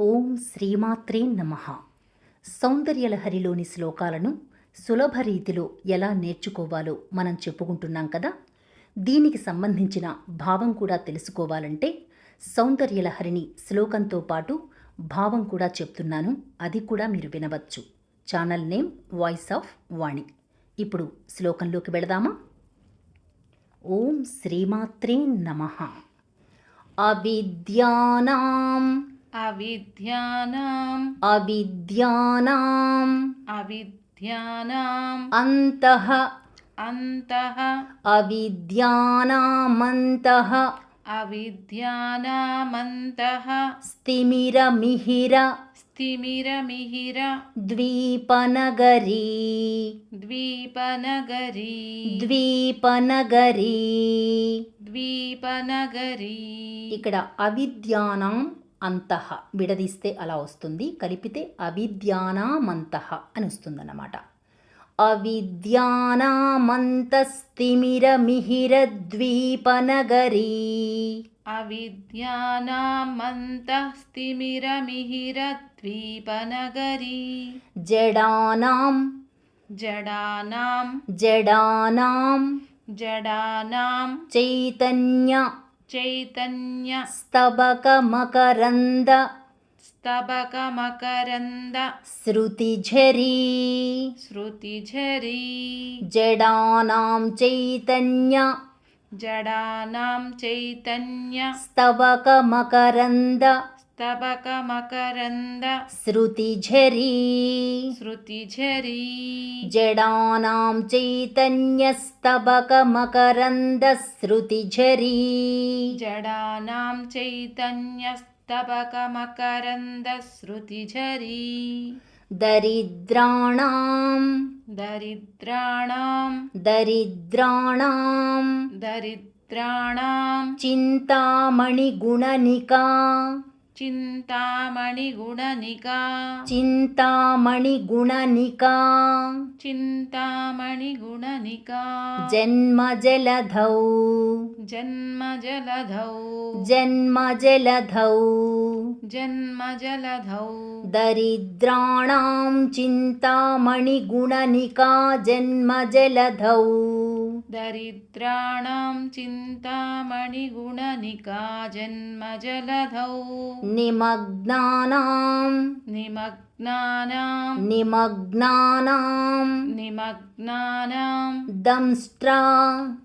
ఓం శ్రీమాత్రే నమ. సౌందర్యలహరిలోని శ్లోకాలను సులభ రీతిలో ఎలా నేర్చుకోవాలో మనం చెప్పుకుంటున్నాం కదా? దీనికి సంబంధించిన భావం కూడా తెలుసుకోవాలంటే సౌందర్యలహరిని శ్లోకంతో పాటు భావం కూడా చెప్తున్నాను. అది కూడా మీరు వినవచ్చు. Channel name voice of Vani. ఇప్పుడు శ్లోకంలోకి వెళదామా? ఓం శ్రీమాత్రే నమ. అవిద్యానాం అవిద్యానాం అవిద్యానాం అవిద్యానాం అంతః అంతః అవిద్యానామంతః అవిద్యానామంతః స్థిమిరమిహిర స్థిమిరమిహిర ద్వీపనగరీ ద్వీపనగరీ ద్వీపనగరీ ద్వీపనగరీ ఇక్కడ అవిద్యానాం అంతః విడదీస్తే అలా వస్తుంది. కలిపితే అవిద్యానామంతః అని వస్తుందన్నమాట. అవిద్యానామంతస్థిమిరమిహిరద్వీపనగరీ అవిద్యానామంతః స్థిమిరమిహిర ద్వీపనగరీ జడానాం. జడానాం. జడానాం. జడానాం. చైతన్య. చైతన్య స్తబకమకరంద స్తబకమకరంద శృతిఝరీ శృతిఝరీ జడానాం చైతన్య జడానాం చైతన్య స్తబకమకరంద तबक मकरन्दश्रुतिझरी श्रुतिझरी। जडानां चैतन्यस्तबक मकरन्दश्रुतिझरी जडानां चैतन्यस्तबक मकरन्दश्रुतिझरी दरिद्राणां। दरिद्राणां। दरिद्राणां। दरिद्राणां। चिन्तामणिगुणनिका। चिन्तामणिगुणनिका। चिन्तामणिगुणनिका। चिन्तामणिगुणनिका। जन्मजलधौ। जन्मजलधौ। जन्मजलधौ। जन्मजलधौ। दरिद्राणां चिन्तामणिगुणनिका। जन्म दरिद्राणां चिन्तामणिगुणनिका जन्म निमग्नानां। निमग्नानां। निमग्नानाम् निमग्नानां। दंष्ट्रा।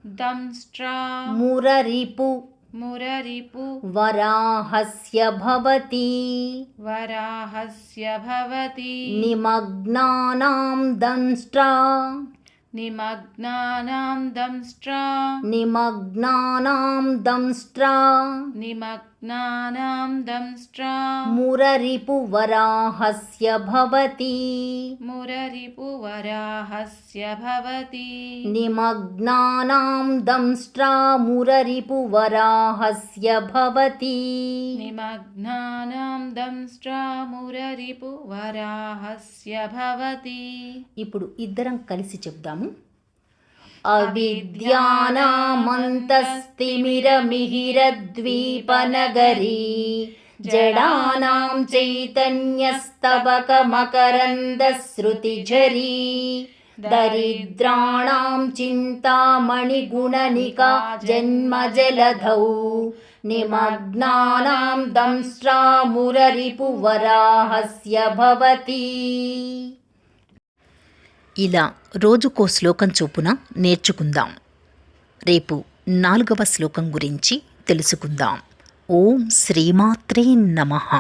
दंष्ट्रा। मुररिपु। मुररिपु। वराहस्य भवति। वराहस्य भवति। निमग्नानां दंष्ट्रा। వరాహస్య భవతి నిమగ్నానాం దంష్ట్రా నిమగ్నానాం దంష్ట్రా మురరిపు వరాహస్య భవతి మురరిపు వరాహస్య భవతి నిమగ్నానాం దంష్ట్రా మురరిపు వరాహస్య భవతి నిమగ్నానాం దంష్ట్రా మురరిపు వరాహస్య భవతి ఇప్పుడు ఇద్దరం కలిసి చెప్దాము అవిద్యానామంతస్థిమిరమిహిరద్వీపనగరీ జడానాం చైతన్యస్తబకమకరందశ్రుతిఝరీ దరిద్రాణాం చింతామణిగుణనికా జన్మజలధౌ నిమగ్నానాం దంష్ట్రా మురరిపు వరాహస్య భవతి ఇలా రోజుకో శ్లోకం చొప్పున నేర్చుకుందాం. రేపు నాలుగవ శ్లోకం గురించి తెలుసుకుందాం. ఓం శ్రీమాత్రే నమః.